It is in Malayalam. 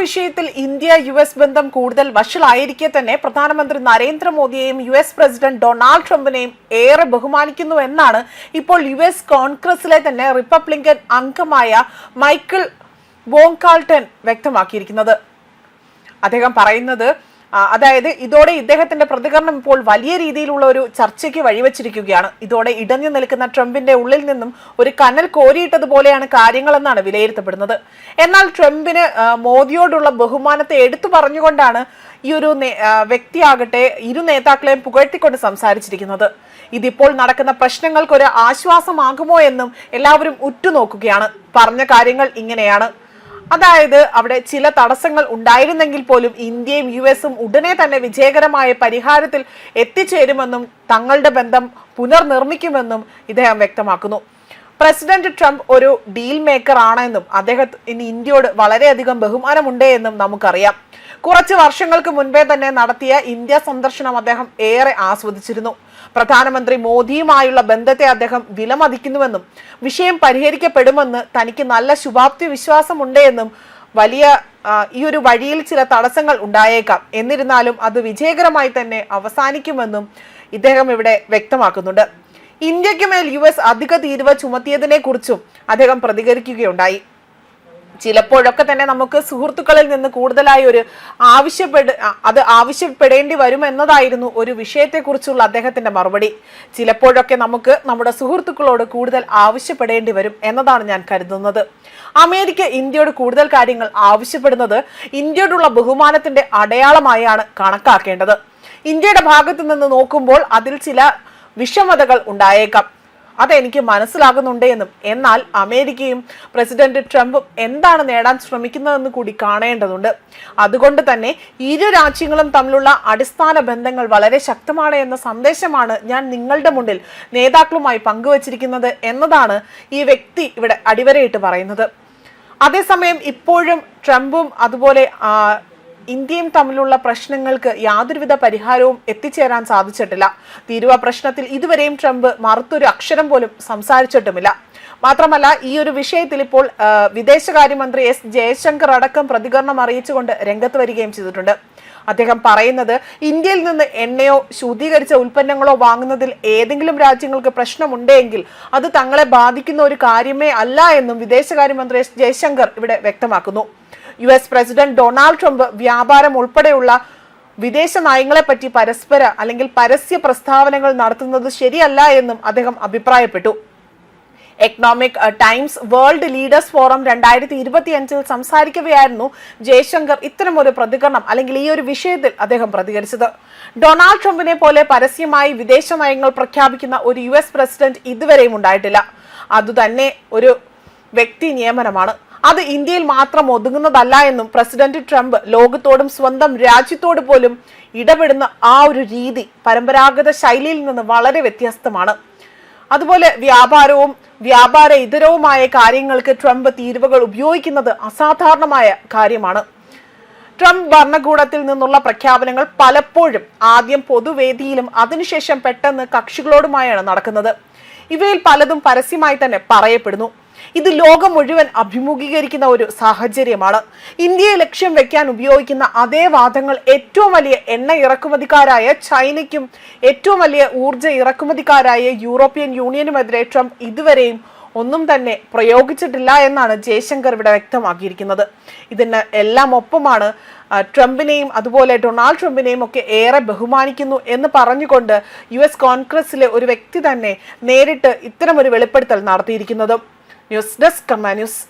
വിഷയത്തിൽ ഇന്ത്യ യു എസ് ബന്ധം കൂടുതൽ വഷളായിരിക്കെ തന്നെ പ്രധാനമന്ത്രി നരേന്ദ്രമോദിയെയും യു എസ് പ്രസിഡന്റ് ഡൊണാൾഡ് ട്രംപിനെയും ഏറെ ബഹുമാനിക്കുന്നു എന്നാണ് ഇപ്പോൾ യു എസ് കോൺഗ്രസിലെ തന്നെ റിപ്പബ്ലിക്കൻ അംഗമായ മൈക്കിൾ വോങ്കാൾട്ടൻ വ്യക്തമാക്കിയിരിക്കുന്നത്. അദ്ദേഹം പറയുന്നത് അതായത് ഇതോടെ ഇദ്ദേഹത്തിന്റെ പ്രതികരണം ഇപ്പോൾ വലിയ രീതിയിലുള്ള ഒരു ചർച്ചയ്ക്ക് വഴിവെച്ചിരിക്കുകയാണ്. ഇതോടെ ഇടഞ്ഞു നിൽക്കുന്ന ട്രംപിന്റെ ഉള്ളിൽ നിന്നും ഒരു കനൽ കോരിയിട്ടതുപോലെയാണ് കാര്യങ്ങളെന്നാണ് വിലയിരുത്തപ്പെടുന്നത്. എന്നാൽ ട്രംപിന് മോദിയോടുള്ള ബഹുമാനത്തെ എടുത്തു പറഞ്ഞുകൊണ്ടാണ് ഈ ഒരു വ്യക്തിയാകട്ടെ ഇരു നേതാക്കളെയും പുകഴ്ത്തിക്കൊണ്ട് സംസാരിച്ചിരിക്കുന്നത്. ഇതിപ്പോൾ നടക്കുന്ന പ്രശ്നങ്ങൾക്ക് ഒരു ആശ്വാസമാകുമോ എന്നും എല്ലാവരും ഉറ്റുനോക്കുകയാണ്. പറഞ്ഞ കാര്യങ്ങൾ ഇങ്ങനെയാണ്. അതായത് അവിടെ ചില തടസ്സങ്ങൾ ഉണ്ടായിരുന്നെങ്കിൽ പോലും ഇന്ത്യയും യു എസും ഉടനെ തന്നെ വിജയകരമായ പരിഹാരത്തിൽ എത്തിച്ചേരുമെന്നും തങ്ങളുടെ ബന്ധം പുനർനിർമ്മിക്കുമെന്നും ഇദ്ദേഹം വ്യക്തമാക്കുന്നു. പ്രസിഡന്റ് ട്രംപ് ഒരു ഡീൽ മേക്കർ ആണെന്നും അദ്ദേഹത്തിന് ഇന്ത്യയോട് വളരെയധികം ബഹുമാനമുണ്ട് എന്നും നമുക്കറിയാം. കുറച്ച് വർഷങ്ങൾക്ക് മുൻപേ തന്നെ നടത്തിയ ഇന്ത്യ സന്ദർശനം അദ്ദേഹം ഏറെ ആസ്വദിച്ചിരുന്നു. പ്രധാനമന്ത്രി മോദിയുമായുള്ള ബന്ധത്തെ അദ്ദേഹം വിലമതിക്കുന്നുവെന്നും വിഷയം പരിഹരിക്കപ്പെടുമെന്ന് തനിക്ക് നല്ല ശുഭാപ്തി വിശ്വാസമുണ്ട് എന്നും വലിയ ഈ ഒരു വഴിയിൽ ചില തടസ്സങ്ങൾ ഉണ്ടായേക്കാം. എന്നിരുന്നാലും അത് വിജയകരമായി തന്നെ അവസാനിക്കുമെന്നും ഇദ്ദേഹം ഇവിടെ വ്യക്തമാക്കുന്നുണ്ട്. ഇന്ത്യയ്ക്ക് മേൽ യു എസ് അധിക തീരുവ ചുമത്തിയതിനെ കുറിച്ചും അദ്ദേഹം പ്രതികരിക്കുകയുണ്ടായി. ചിലപ്പോഴൊക്കെ തന്നെ നമുക്ക് സുഹൃത്തുക്കളിൽ നിന്ന് കൂടുതലായി ഒരു ആവശ്യപ്പെട അത് ആവശ്യപ്പെടേണ്ടി വരും എന്നതായിരുന്നു ഒരു വിഷയത്തെക്കുറിച്ചുള്ള അദ്ദേഹത്തിന്റെ മറുപടി. ചിലപ്പോഴൊക്കെ നമുക്ക് നമ്മുടെ സുഹൃത്തുക്കളോട് കൂടുതൽ ആവശ്യപ്പെടേണ്ടി വരും എന്നതാണ് ഞാൻ കരുതുന്നത്. അമേരിക്ക ഇന്ത്യയോട് കൂടുതൽ കാര്യങ്ങൾ ആവശ്യപ്പെടുന്നത് ഇന്ത്യയോടുള്ള ബഹുമാനത്തിന്റെ അടയാളമായാണ് കണക്കാക്കേണ്ടത്. ഇന്ത്യയുടെ ഭാഗത്തു നിന്ന് നോക്കുമ്പോൾ അതിൽ ചില വിഷമതകൾ ഉണ്ടായേക്കാം. അതെനിക്ക് മനസ്സിലാകുന്നുണ്ട് എന്നും. എന്നാൽ അമേരിക്കയും പ്രസിഡന്റ് ട്രംപും എന്താണ് നേടാൻ ശ്രമിക്കുന്നതെന്ന് കൂടി കാണേണ്ടതുണ്ട്. അതുകൊണ്ട് തന്നെ ഇരു രാജ്യങ്ങളും തമ്മിലുള്ള അടിസ്ഥാന ബന്ധങ്ങൾ വളരെ ശക്തമാണ് എന്ന സന്ദേശമാണ് ഞാൻ നിങ്ങളുടെ മുന്നിൽ നേതാക്കളുമായി പങ്കുവച്ചിരിക്കുന്നത് എന്നതാണ് ഈ വ്യക്തി ഇവിടെ അടിവരയിട്ട് പറയുന്നത്. അതേസമയം ഇപ്പോഴും ട്രംപും അതുപോലെ ഇന്ത്യയും തമ്മിലുള്ള പ്രശ്നങ്ങൾക്ക് യാതൊരുവിധ പരിഹാരവും എത്തിച്ചേരാൻ സാധിച്ചിട്ടില്ല. തീരുവ പ്രശ്നത്തിൽ ഇതുവരെയും ട്രംപ് മറുത്തൊരു അക്ഷരം പോലും സംസാരിച്ചിട്ടുമില്ല. മാത്രമല്ല ഈ ഒരു വിഷയത്തിൽ ഇപ്പോൾ വിദേശകാര്യമന്ത്രി എസ് ജയശങ്കർ അടക്കം പ്രതികരണം അറിയിച്ചുകൊണ്ട് രംഗത്ത് വരികയും ചെയ്തിട്ടുണ്ട്. അദ്ദേഹം പറയുന്നത് ഇന്ത്യയിൽ നിന്ന് എണ്ണയോ ശുദ്ധീകരിച്ച ഉൽപ്പന്നങ്ങളോ വാങ്ങുന്നതിൽ ഏതെങ്കിലും രാജ്യങ്ങൾക്ക് പ്രശ്നമുണ്ടെങ്കിൽ അത് തങ്ങളെ ബാധിക്കുന്ന ഒരു കാര്യമേ അല്ല എന്നും വിദേശകാര്യമന്ത്രി എസ് ജയശങ്കർ ഇവിടെ വ്യക്തമാക്കുന്നു. U S president Donald Trump വ്യാപാരം ഉൾപ്പെടെയുള്ള വിദേശ നയങ്ങളെ നയങ്ങളെപ്പറ്റി പരസ്പര അല്ലെങ്കിൽ പരസ്യ പ്രസ്താവനകൾ നടത്തുന്നത് ശരിയല്ല എന്നും അദ്ദേഹം അഭിപ്രായപ്പെട്ടു. Economic Times World Leaders Forum രണ്ടായിരത്തി ഇരുപത്തി അഞ്ചിൽ ജയശങ്കർ ഇത്തരമൊരു പ്രതികരണം അല്ലെങ്കിൽ ഈ ഒരു വിഷയത്തിൽ അദ്ദേഹം പ്രതികരിച്ചത്. ഡൊണാൾഡ് ട്രംപിനെ പോലെ പരസ്യമായി വിദേശ നയങ്ങൾ പ്രഖ്യാപിക്കുന്ന ഒരു യു പ്രസിഡന്റ് ഇതുവരെയും ഉണ്ടായിട്ടില്ല. അതുതന്നെ ഒരു വ്യക്തി നിയമനമാണ്. അത് ഇന്ത്യയിൽ മാത്രം ഒതുങ്ങുന്നതല്ല എന്നും പ്രസിഡന്റ് ട്രംപ് ലോകത്തോടും സ്വന്തം രാജ്യത്തോട് പോലും ഇടപെടുന്ന ആ ഒരു രീതി പരമ്പരാഗത ശൈലിയിൽ നിന്ന് വളരെ വ്യത്യസ്തമാണ്. അതുപോലെ വ്യാപാരവും വ്യാപാര ഇതരവുമായ കാര്യങ്ങൾക്ക് ട്രംപ് തീരുവകൾ ഉപയോഗിക്കുന്നത് അസാധാരണമായ കാര്യമാണ്. ട്രംപ് ഭരണകൂടത്തിൽ നിന്നുള്ള പ്രഖ്യാപനങ്ങൾ പലപ്പോഴും ആദ്യം പൊതുവേദിയിലും അതിനുശേഷം പെട്ടെന്ന് കക്ഷികളോടുമായാണ് നടക്കുന്നത്. ഇവയിൽ പലതും പരസ്യമായി തന്നെ പറയപ്പെടുന്നു. ഇത് ലോകം മുഴുവൻ അഭിമുഖീകരിക്കുന്ന ഒരു സാഹചര്യമാണ്. ഇന്ത്യയെ ലക്ഷ്യം വെക്കാൻ ഉപയോഗിക്കുന്ന അതേ വാദങ്ങൾ ഏറ്റവും വലിയ എണ്ണ ഇറക്കുമതിക്കാരായ ചൈനയ്ക്കും ഏറ്റവും വലിയ ഊർജ ഇറക്കുമതിക്കാരായ യൂറോപ്യൻ യൂണിയനുമെതിരെ ട്രംപ് ഇതുവരെയും ഒന്നും തന്നെ പ്രയോഗിച്ചിട്ടില്ല എന്നാണ് ജയശങ്കർ ഇവിടെ വ്യക്തമാക്കിയിരിക്കുന്നത്. ഇതിന് എല്ലാം ഒപ്പമാണ് ട്രംപിനെയും അതുപോലെ ഡൊണാൾഡ് ട്രംപിനെയും ഒക്കെ ഏറെ ബഹുമാനിക്കുന്നു എന്ന് പറഞ്ഞുകൊണ്ട് യു എസ് കോൺഗ്രസിലെ ഒരു വ്യക്തി തന്നെ നേരിട്ട് ഇത്തരമൊരു വെളിപ്പെടുത്തൽ നടത്തിയിരിക്കുന്നത്. ന്യൂസ് ഡെസ്ക് കർമ്മ ന്യൂസ്